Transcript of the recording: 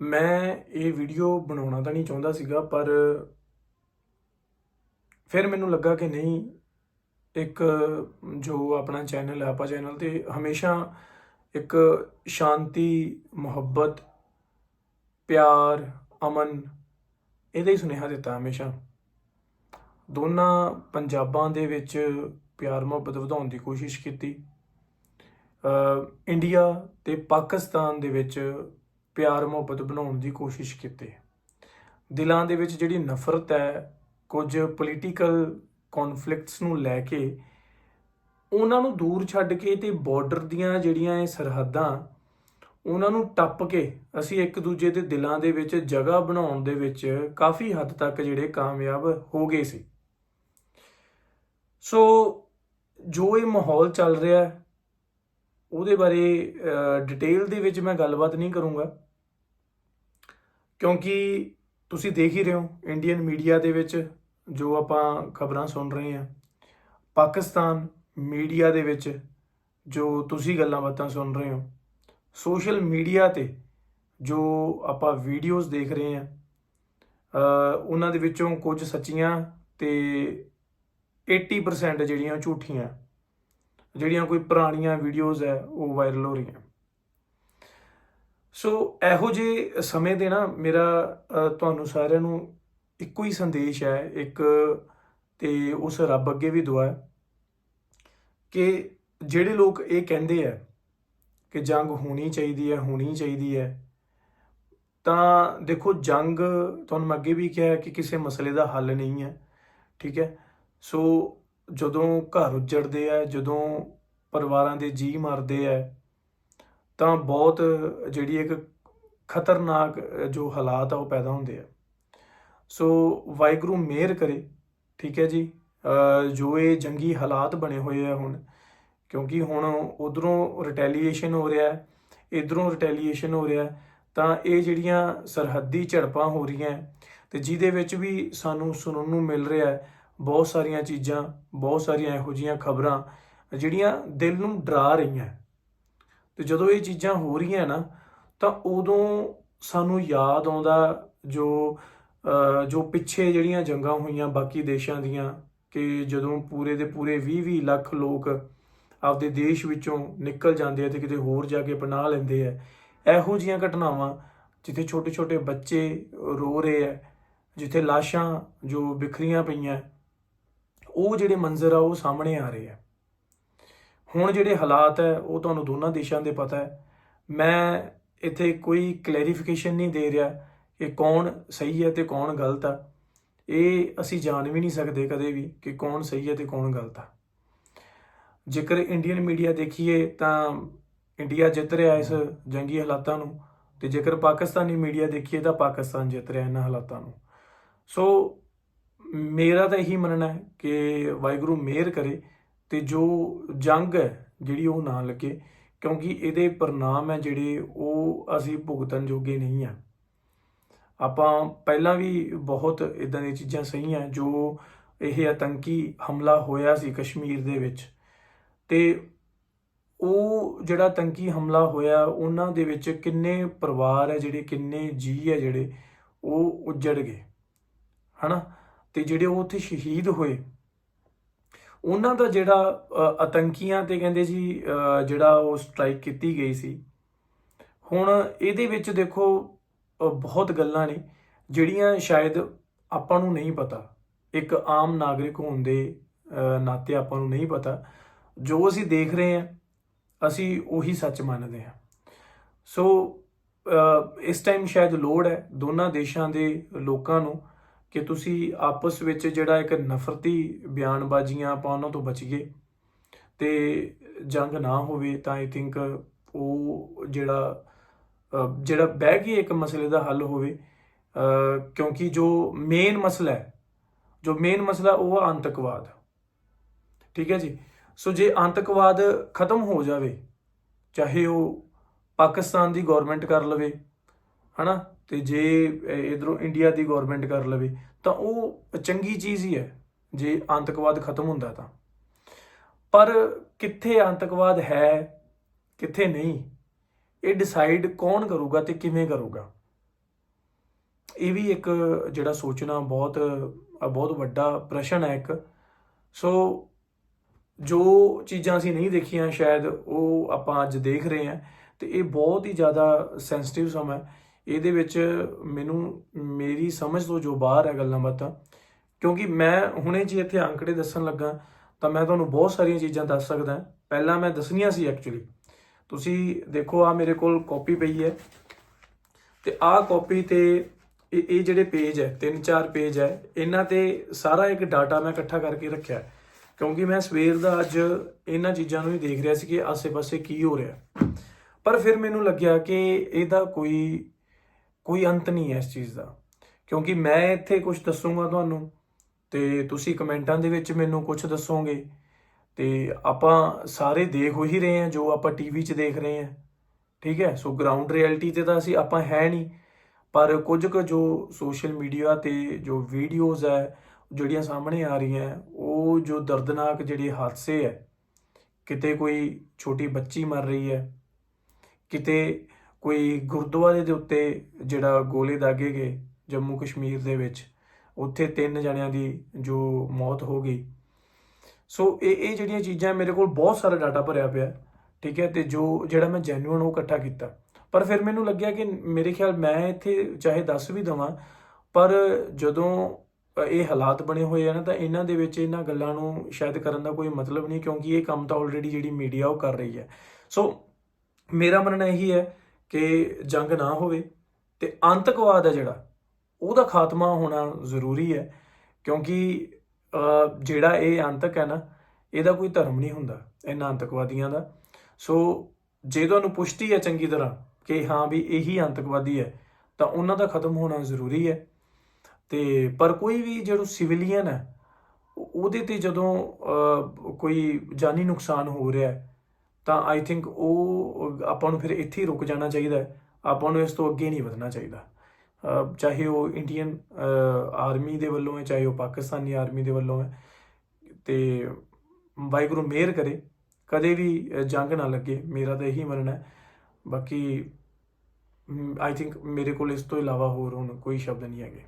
ਮੈਂ ਇਹ ਵੀਡੀਓ ਬਣਾਉਣਾ ਤਾਂ ਨਹੀਂ ਚਾਹੁੰਦਾ ਸੀਗਾ, ਪਰ ਫਿਰ ਮੈਨੂੰ ਲੱਗਾ ਕਿ ਨਹੀਂ, ਇੱਕ ਜੋ ਆਪਣਾ ਚੈਨਲ ਹੈ, ਆਪਾ ਚੈਨਲ ਤੇ ਹਮੇਸ਼ਾ ਇੱਕ ਸ਼ਾਂਤੀ, ਮੁਹੱਬਤ, ਪਿਆਰ, ਅਮਨ, ਇਹਦਾ ਹੀ ਸੁਨੇਹਾ ਦਿੱਤਾ ਹਮੇਸ਼ਾ। ਦੋਨਾਂ ਪੰਜਾਬਾਂ ਦੇ ਵਿੱਚ ਪਿਆਰ ਮੁਹੱਬਤ ਵਧਾਉਣ ਦੀ ਕੋਸ਼ਿਸ਼ ਕੀਤੀ। ਇੰਡੀਆ ਤੇ ਪਾਕਿਸਤਾਨ ਦੇ ਵਿੱਚ ਪਿਆਰ ਮੁਹੱਬਤ ਬਣਾਉਣ ਦੀ ਕੋਸ਼ਿਸ਼ ਕੀਤੀ। ਦਿਲਾਂ ਦੇ ਵਿੱਚ ਜਿਹੜੀ ਨਫ਼ਰਤ ਹੈ, ਕੁਝ ਪੋਲੀਟੀਕਲ ਕਨਫਲਿਕਟਸ ਨੂੰ ਲੈ ਕੇ ਉਹਨਾਂ ਨੂੰ ਦੂਰ ਛੱਡ ਕੇ ਤੇ ਬਾਰਡਰ ਦੀਆਂ ਜਿਹੜੀਆਂ ਇਹ ਸਰਹੱਦਾਂ, ਉਹਨਾਂ ਨੂੰ ਟੱਪ ਕੇ ਅਸੀਂ ਇੱਕ ਦੂਜੇ ਦੇ ਦਿਲਾਂ ਦੇ ਵਿੱਚ ਜਗ੍ਹਾ ਬਣਾਉਣ ਦੇ ਵਿੱਚ ਕਾਫੀ ਹੱਦ ਤੱਕ ਜਿਹੜੇ ਕਾਮਯਾਬ ਹੋ ਗਏ ਸੀ। ਸੋ ਜੋ ਇਹ ਮਾਹੌਲ ਚੱਲ ਰਿਹਾ ਹੈ, ਉਹਦੇ ਬਾਰੇ ਡਿਟੇਲ ਦੇ ਵਿੱਚ ਮੈਂ ਗੱਲਬਾਤ ਨਹੀਂ ਕਰੂੰਗਾ। ਕਿਉਂਕਿ ਤੁਸੀਂ ਦੇਖ ਹੀ ਰਹੇ ਹੋ ਇੰਡੀਅਨ ਮੀਡੀਆ ਦੇ ਵਿੱਚ ਜੋ ਆਪਾਂ ਖਬਰਾਂ ਸੁਣ ਰਹੇ ਹਾਂ, ਪਾਕਿਸਤਾਨ ਮੀਡੀਆ ਦੇ ਵਿੱਚ ਜੋ ਤੁਸੀਂ ਗੱਲਾਂ ਬਾਤਾਂ ਸੁਣ ਰਹੇ ਹੋ ਸੋਸ਼ਲ ਮੀਡੀਆ ਤੇ ਜੋ ਆਪਾਂ ਵੀਡੀਓਜ਼ ਦੇਖ ਰਹੇ ਹਾਂ ਉਹਨਾਂ ਦੇ ਵਿੱਚੋਂ ਕੁਝ ਸੱਚੀਆਂ ਤੇ 80% ਜਿਹੜੀਆਂ ਝੂਠੀਆਂ, ਜਿਹੜੀਆਂ ਕੋਈ ਪੁਰਾਣੀਆਂ ਵੀਡੀਓਜ਼ ਹੈ, ਉਹ ਵਾਇਰਲ ਹੋ ਰਹੀਆਂ। ਸੋ ਇਹੋ ਜਿਹੇ ਸਮੇਂ ਦੇ ਨਾ ਮੇਰਾ ਤੁਹਾਨੂੰ ਸਾਰਿਆਂ ਨੂੰ ਇੱਕੋ ਹੀ ਸੰਦੇਸ਼ ਹੈ, ਇੱਕ ਤੇ ਉਸ ਰੱਬ ਅੱਗੇ ਵੀ ਦੁਆ ਹੈ ਕਿ ਜਿਹੜੇ ਲੋਕ ਇਹ ਕਹਿੰਦੇ ਆ ਕਿ ਜੰਗ ਹੋਣੀ ਚਾਹੀਦੀ ਹੈ, ਹੋਣੀ ਚਾਹੀਦੀ ਹੈ, ਤਾਂ ਦੇਖੋ ਜੰਗ, ਤੁਹਾਨੂੰ ਮੈਂ ਅੱਗੇ ਵੀ ਕਿਹਾ ਕਿ ਕਿਸੇ ਮਸਲੇ ਦਾ ਹੱਲ ਨਹੀਂ ਹੈ, ਠੀਕ ਹੈ? ਸੋ ਜਦੋਂ ਘਰ ਉੱਜੜਦੇ ਆ ਜਦੋਂ ਪਰਿਵਾਰਾਂ ਦੇ ਜੀ ਮਰਦੇ ਆ ਤਾਂ ਬਹੁਤ ਜਿਹੜੀ ਇੱਕ ਖਤਰਨਾਕ ਜੋ ਹਾਲਾਤ ਆ ਉਹ ਪੈਦਾ ਹੁੰਦੇ ਆ। ਸੋ ਵਾਹਿਗੁਰੂ ਮਿਹਰ ਕਰੇ ਠੀਕ ਹੈ ਜੀ? ਜੋ ਇਹ ਜੰਗੀ ਹਾਲਾਤ ਬਣੇ ਹੋਏ ਆ ਹੁਣ ਕਿਉਂਕਿ ਹੁਣ ਉਧਰੋਂ ਰਿਟੈਲੀਏਸ਼ਨ ਹੋ ਰਿਹਾ ਹੈ ਇਧਰੋਂ ਰਿਟੈਲੀਏਸ਼ਨ ਹੋ ਰਿਹਾ ਹੈ ਤਾਂ ਇਹ ਜਿਹੜੀਆਂ ਸਰਹੱਦੀ ਝੜਪਾਂ ਹੋ ਰਹੀਆਂ ਹੈ, ਤੇ ਜਿਹਦੇ ਵਿੱਚ ਵੀ ਸਾਨੂੰ ਸੁਣਨ ਨੂੰ ਮਿਲ ਰਿਹਾ ਹੈ ਬਹੁਤ ਸਾਰੀਆਂ ਚੀਜ਼ਾਂ, ਬਹੁਤ ਸਾਰੀਆਂ ਇਹੋ ਜਿਹੀਆਂ ਖਬਰਾਂ ਜਿਹੜੀਆਂ ਦਿਲ ਨੂੰ ਡਰਾ ਰਹੀਆਂ ਹੈ। ਤੇ ਜਦੋਂ ਇਹ ਚੀਜ਼ਾਂ ਹੋ ਰਹੀਆਂ ਨਾ, ਤਾਂ ਉਦੋਂ ਸਾਨੂੰ ਯਾਦ ਆਉਂਦਾ ਜੋ ਜੋ ਪਿੱਛੇ ਜਿਹੜੀਆਂ ਜੰਗਾਂ ਹੋਈਆਂ ਬਾਕੀ ਦੇਸ਼ਾਂ ਦੀਆਂ ਕਿ ਜਦੋਂ ਪੂਰੇ ਦੇ ਪੂਰੇ 20-20 ਲੱਖ ਲੋਕ ਆਪਦੇ ਦੇਸ਼ ਵਿੱਚੋਂ ਨਿਕਲ ਜਾਂਦੇ ਆ ਤੇ ਕਿਤੇ ਹੋਰ ਜਾ ਕੇ ਪਨਾਹ ਲੈਂਦੇ ਆ ਇਹੋ ਜੀਆਂ ਘਟਨਾਵਾਂ ਜਿੱਥੇ ਛੋਟੇ-ਛੋਟੇ ਬੱਚੇ ਰੋ ਰਹੇ ਆ, ਜਿੱਥੇ ਲਾਸ਼ਾਂ ਜੋ ਬਿਖਰੀਆਂ ਪਈਆਂ ਉਹ ਜਿਹੜੇ ਮੰਜ਼ਰ ਆ, ਉਹ ਸਾਹਮਣੇ ਆ ਰਹੇ ਆ। ਹੁਣ ਜਿਹੜੇ ਹਾਲਾਤ ਹੈ, ਉਹ ਤੁਹਾਨੂੰ ਦੋਨਾਂ ਦੇਸ਼ਾਂ ਦੇ ਪਤਾ ਹੈ। ਮੈਂ ਇੱਥੇ ਕੋਈ ਕਲੈਰੀਫਿਕੇਸ਼ਨ ਨਹੀਂ ਦੇ ਰਿਹਾ ਕਿ ਕੌਣ ਸਹੀ ਹੈ ਤੇ ਕੌਣ ਗਲਤ ਆ। ਇਹ ਅਸੀਂ ਜਾਣ ਵੀ ਨਹੀਂ ਸਕਦੇ ਕਦੇ ਵੀ ਕਿ ਕੌਣ ਸਹੀ ਹੈ ਤੇ ਕੌਣ ਗਲਤ ਆ। ਜੇਕਰ ਇੰਡੀਅਨ ਮੀਡੀਆ ਦੇਖੀਏ ਤਾਂ ਇੰਡੀਆ ਜਿੱਤ ਰਿਹਾ ਇਸ ਜੰਗੀ ਹਾਲਾਤਾਂ ਨੂੰ ਤੇ ਜੇਕਰ ਪਾਕਿਸਤਾਨੀ ਮੀਡੀਆ ਦੇਖੀਏ ਤਾਂ ਪਾਕਿਸਤਾਨ ਜਿੱਤ ਰਿਹਾ ਇਹਨਾਂ ਹਾਲਾਤਾਂ ਨੂੰ। ਸੋ ਮੇਰਾ ਤਾਂ ਇਹੀ ਮੰਨਣਾ ਹੈ ਕਿ ਵਾਹਿਗੁਰੂ ਮਿਹਰ ਕਰੇ ਤੇ ਜੋ ਜੰਗ ਹੈ ਜਿਹੜੀ ਉਹ ਨਾ ਲੱਗੇ, ਕਿਉਂਕਿ ਇਹਦੇ ਪਰਿਣਾਮ ਹੈ ਜਿਹੜੇ ਉਹ ਅਸੀਂ ਭੁਗਤਣ ਜੋਗੇ ਨਹੀਂ ਆ। ਆਪਾਂ ਪਹਿਲਾਂ ਵੀ ਬਹੁਤ ਇਦਾਂ ਦੀਆਂ ਚੀਜ਼ਾਂ ਸਹੀਆਂ, ਜੋ ਇਹ ਆਤੰਕੀ ਹਮਲਾ ਹੋਇਆ ਸੀ ਕਸ਼ਮੀਰ ਦੇ ਵਿੱਚ। ਤੇ ਉਹ ਜਿਹੜਾ ਆਤੰਕੀ ਹਮਲਾ ਹੋਇਆ, ਉਹਨਾਂ ਦੇ ਵਿੱਚ ਕਿੰਨੇ ਪਰਿਵਾਰ ਹੈ ਜਿਹੜੇ, ਕਿੰਨੇ ਜੀ ਹੈ ਜਿਹੜੇ, ਉਹ ਉੱਜੜ ਗਏ। ਹਨਾ? ਤੇ ਜਿਹੜੇ ਉਹ ਉੱਥੇ ਸ਼ਹੀਦ ਹੋਏ, ਉਹਨਾਂ ਦਾ ਜਿਹੜਾ ਆਤੰਕੀਆਂ ਤੇ ਕਹਿੰਦੇ ਜੀ ਜਿਹੜਾ ਉਹ ਸਟ੍ਰਾਈਕ ਕੀਤੀ ਗਈ ਸੀ, ਹੁਣ ਇਹਦੇ ਵਿੱਚ ਦੇਖੋ ਬਹੁਤ ਗੱਲਾਂ ਨੇ, ਜਿਹੜੀਆਂ ਸ਼ਾਇਦ ਆਪਾਂ ਨੂੰ ਨਹੀਂ ਪਤਾ। ਇੱਕ ਆਮ ਨਾਗਰਿਕ ਹੋਣ ਦੇ ਨਾਤੇ ਆਪਾਂ ਨੂੰ ਨਹੀਂ ਪਤਾ। ਜੋ ਅਸੀਂ ਦੇਖ ਰਹੇ ਹਾਂ, ਅਸੀਂ ਉਹੀ ਸੱਚ ਮੰਨਦੇ ਹਾਂ। ਸੋ ਇਸ ਟਾਈਮ ਸ਼ਾਇਦ ਲੋੜ ਹੈ ਦੋਨਾਂ ਦੇਸ਼ਾਂ ਦੇ ਲੋਕਾਂ ਨੂੰ ਕਿ ਤੁਸੀਂ ਆਪਸ ਵਿੱਚ ਜਿਹੜਾ ਇੱਕ ਨਫ਼ਰਤੀ ਬਿਆਨਬਾਜ਼ੀਆਂ ਆਪਾਂ ਉਹਨਾਂ ਤੋਂ ਬਚੀਏ ਤੇ ਜੰਗ ਨਾ ਹੋਵੇ, ਤਾਂ ਆਈ ਥਿੰਕ ਉਹ ਜਿਹੜਾ ਜਿਹੜਾ ਬਹਿ ਕੇ ਇੱਕ ਮਸਲੇ ਦਾ ਹੱਲ ਹੋਵੇ ਕਿਉਂਕਿ ਜੋ ਮੇਨ ਮਸਲਾ ਹੈ, ਜੋ ਮੇਨ ਮਸਲਾ ਉਹ ਆ ਆਤੰਕਵਾਦ। ਠੀਕ ਹੈ ਜੀ? ਸੋ ਜੇ ਆਤੰਕਵਾਦ ਖਤਮ ਹੋ ਜਾਵੇ, ਚਾਹੇ ਉਹ ਪਾਕਿਸਤਾਨ ਦੀ ਗਵਰਨਮੈਂਟ ਕਰ ਲਵੇ ਹਨਾ? ਤੇ ਜੇ ਇਧਰੋਂ ਇੰਡੀਆ ਦੀ ਗਵਰਨਮੈਂਟ ਕਰ ਲਵੇ, ਤਾਂ ਉਹ ਚੰਗੀ ਚੀਜ਼ ਹੀ ਹੈ। ਜੇ ਆਤੰਕਵਾਦ ਖਤਮ ਹੁੰਦਾ ਤਾਂ। ਪਰ ਕਿੱਥੇ ਆਤੰਕਵਾਦ ਹੈ, ਕਿੱਥੇ ਨਹੀਂ, ਇਹ ਡਿਸਾਈਡ ਕੌਣ ਕਰੂਗਾ ਤੇ ਕਿਵੇਂ ਕਰੂਗਾ? ਇਹ ਵੀ ਇੱਕ ਜਿਹੜਾ ਸੋਚਣਾ ਬਹੁਤ ਬਹੁਤ ਵੱਡਾ ਪ੍ਰਸ਼ਨ ਹੈ ਇੱਕ। ਸੋ, ਜੋ ਚੀਜ਼ਾਂ ਅਸੀਂ ਨਹੀਂ ਦੇਖੀਆਂ, ਸ਼ਾਇਦ ਉਹ ਆਪਾਂ ਅੱਜ ਦੇਖ ਰਹੇ ਹਾਂ, ਤੇ ਇਹ ਬਹੁਤ ਹੀ ਜ਼ਿਆਦਾ ਸੈਂਸਿਟਿਵ ਸਮਾਂ ਹੈ। ਇਹਦੇ ਵਿੱਚ ਮੈਨੂੰ, ਮੇਰੀ ਸਮਝ ਤੋਂ ਜੋ ਬਾਹਰ ਹੈ ਗੱਲਾਂ ਬਾਤਾਂ, ਕਿਉਂਕਿ ਮੈਂ ਹੁਣੇ ਜੀ ਇੱਥੇ ਅੰਕੜੇ ਦੱਸਣ ਲੱਗਾ, ਤਾਂ ਮੈਂ ਤੁਹਾਨੂੰ ਬਹੁਤ ਸਾਰੀਆਂ ਚੀਜ਼ਾਂ ਦੱਸ ਸਕਦਾ ਪਹਿਲਾਂ ਮੈਂ ਦੱਸਣੀਆਂ ਸੀ ਐਕਚੁਅਲੀ ਤੁਸੀਂ ਦੇਖੋ ਆ ਮੇਰੇ ਕੋਲ ਕਾਪੀ ਪਈ ਹੈ। ਤੇ ਆਹ ਕਾਪੀ ਤੇ ਇਹ ਇਹ ਜਿਹੜੇ ਪੇਜ ਹੈ, ਤਿੰਨ ਚਾਰ ਪੇਜ ਹੈ, ਇਹਨਾਂ ਤੇ ਸਾਰਾ ਇੱਕ ਡਾਟਾ ਮੈਂ ਇਕੱਠਾ ਕਰਕੇ ਰੱਖਿਆ ਕਿਉਂਕਿ ਮੈਂ ਸਵੇਰ ਦਾ ਅੱਜ ਇਹਨਾਂ ਚੀਜ਼ਾਂ ਨੂੰ ਹੀ ਦੇਖ ਰਿਹਾ ਸੀ ਕਿ ਆਸੇ-ਪਾਸੇ ਕੀ ਹੋ ਰਿਹਾ ਪਰ ਫਿਰ ਮੈਨੂੰ ਲੱਗਿਆ ਕਿ ਇਹਦਾ ਕੋਈ ਕੋਈ ਅੰਤ ਨਹੀਂ ਹੈ ਇਸ ਚੀਜ਼ ਦਾ। ਕਿਉਂਕਿ ਮੈਂ ਇੱਥੇ ਕੁਝ ਦੱਸੂਗਾ ਤੁਹਾਨੂੰ ਤੇ ਤੁਸੀਂ ਕਮੈਂਟਾਂ ਦੇ ਵਿੱਚ ਮੈਨੂੰ ਕੁਝ ਦੱਸੋਗੇ ਤੇ ਆਪਾਂ ਸਾਰੇ ਦੇਖ ਹੋ ਹੀ ਰਹੇ ਹਾਂ ਜੋ ਆਪਾਂ ਟੀਵੀ 'ਚ ਦੇਖ ਰਹੇ ਹਾਂ। ਠੀਕ ਹੈ? ਸੋ ਗਰਾਊਂਡ ਰਿਐਲਿਟੀ ਤੇ ਤਾਂ ਅਸੀਂ ਆਪਾਂ ਹੈ ਨਹੀਂ, ਪਰ ਕੁਝ ਕੁ ਜੋ ਸੋਸ਼ਲ ਮੀਡੀਆ ਤੇ ਜੋ ਵੀਡੀਓਜ਼ ਹੈ, ਜਿਹੜੀਆਂ ਸਾਹਮਣੇ ਆ ਰਹੀਆਂ, ਉਹ ਜੋ ਦਰਦਨਾਕ ਜਿਹੜੇ ਹਾਦਸੇ ਹੈ, ਕਿਤੇ ਕੋਈ ਛੋਟੀ ਬੱਚੀ ਮਰ ਰਹੀ ਹੈ, ਕਿਤੇ ਕੋਈ ਗੁਰਦੁਆਰੇ ਦੇ ਉੱਤੇ ਜਿਹੜਾ ਗੋਲੇ ਦਾਗੇ ਗਏ ਜੰਮੂ ਕਸ਼ਮੀਰ ਦੇ ਵਿੱਚ, ਉੱਥੇ ਤਿੰਨ ਜਣਿਆਂ ਦੀ ਜੋ ਮੌਤ ਹੋ ਗਈ। ਸੋ ਇਹ ਇਹ ਜਿਹੜੀਆਂ ਚੀਜ਼ਾਂ ਮੇਰੇ ਕੋਲ ਬਹੁਤ ਸਾਰਾ ਡਾਟਾ ਭਰਿਆ ਪਿਆ, ਠੀਕ ਹੈ, ਤੇ ਜੋ, ਜਿਹੜਾ ਮੈਂ ਜੈਨੂਇਨ ਉਹ ਇਕੱਠਾ ਕੀਤਾ। ਪਰ ਫਿਰ ਮੈਨੂੰ ਲੱਗਿਆ ਕਿ ਮੇਰੇ ਖਿਆਲ ਮੈਂ ਇੱਥੇ ਚਾਹੇ ਦੱਸ ਵੀ ਦਵਾਂ, ਪਰ ਜਦੋਂ ਇਹ ਹਾਲਾਤ ਬਣੇ ਹੋਏ ਆ ਨਾ, ਤਾਂ ਇਹਨਾਂ ਦੇ ਵਿੱਚ ਇਹਨਾਂ ਗੱਲਾਂ ਨੂੰ ਸ਼ਾਇਦ ਕਰਨ ਦਾ ਕੋਈ ਮਤਲਬ ਨਹੀਂ, ਕਿਉਂਕਿ ਇਹ ਕੰਮ ਤਾਂ ਆਲਰੇਡੀ ਜਿਹੜੀ ਮੀਡੀਆ ਉਹ ਕਰ ਰਹੀ ਹੈ। ਸੋ ਮੇਰਾ ਮੰਨਣਾ ਇਹੀ ਹੈ ਕਿ ਜੰਗ ਨਾ ਹੋਵੇ ਤੇ ਆਤੰਕਵਾਦ ਹੈ ਜਿਹੜਾ, ਉਹਦਾ ਖਾਤਮਾ ਹੋਣਾ ਜ਼ਰੂਰੀ ਹੈ, ਕਿਉਂਕਿ ਜਿਹੜਾ ਇਹ ਆਤੰਕ ਹੈ ਨਾ, ਇਹਦਾ ਕੋਈ ਧਰਮ ਨਹੀਂ ਹੁੰਦਾ, ਇਹਨਾਂ ਆਤੰਕਵਾਦੀਆਂ ਦਾ। ਸੋ, ਜੇ ਤੁਹਾਨੂੰ ਪੁਸ਼ਟੀ ਹੈ ਚੰਗੀ ਤਰ੍ਹਾਂ ਕਿ ਹਾਂ ਵੀ ਇਹੀ ਆਤੰਕਵਾਦੀ ਹੈ, ਤਾਂ ਉਹਨਾਂ ਦਾ ਖਤਮ ਹੋਣਾ ਜ਼ਰੂਰੀ ਹੈ। ਤੇ, ਪਰ ਕੋਈ ਵੀ ਜਿਹੜਾ ਸਿਵਲੀਅਨ ਹੈ ਉਹਦੇ ਤੇ ਜਦੋਂ ਕੋਈ ਜਾਨੀ ਨੁਕਸਾਨ ਹੋ ਰਿਹਾ ਹੈ ਤਾਂ ਆਈ ਥਿੰਕ ਉਹ, ਆਪਾਂ ਨੂੰ ਫਿਰ ਇੱਥੇ ਹੀ ਰੁਕ ਜਾਣਾ ਚਾਹੀਦਾ ਹੈ। ਆਪਾਂ ਨੂੰ ਇਸ ਤੋਂ ਅੱਗੇ ਨਹੀਂ ਵਧਣਾ ਚਾਹੀਦਾ। ਚਾਹੇ ਉਹ ਇੰਡੀਅਨ ਆਰਮੀ ਦੇ ਵੱਲੋਂ ਹੈ, ਚਾਹੇ ਉਹ ਪਾਕਿਸਤਾਨੀ ਆਰਮੀ ਦੇ ਵੱਲੋਂ ਹੈ। ਤੇ ਵਾਹਿਗੁਰੂ ਮਿਹਰ ਕਰੇ। ਕਦੇ ਵੀ ਜੰਗ ਨਾ ਲੱਗੇ। ਮੇਰਾ ਤਾਂ ਇਹੀ ਮੰਨਣਾ ਹੈ। ਬਾਕੀ ਆਈ ਥਿੰਕ ਮੇਰੇ ਕੋਲ ਇਸ ਤੋਂ ਇਲਾਵਾ ਹੋਰ ਹੁਣ ਕੋਈ ਸ਼ਬਦ ਨਹੀਂ ਹੈਗੇ।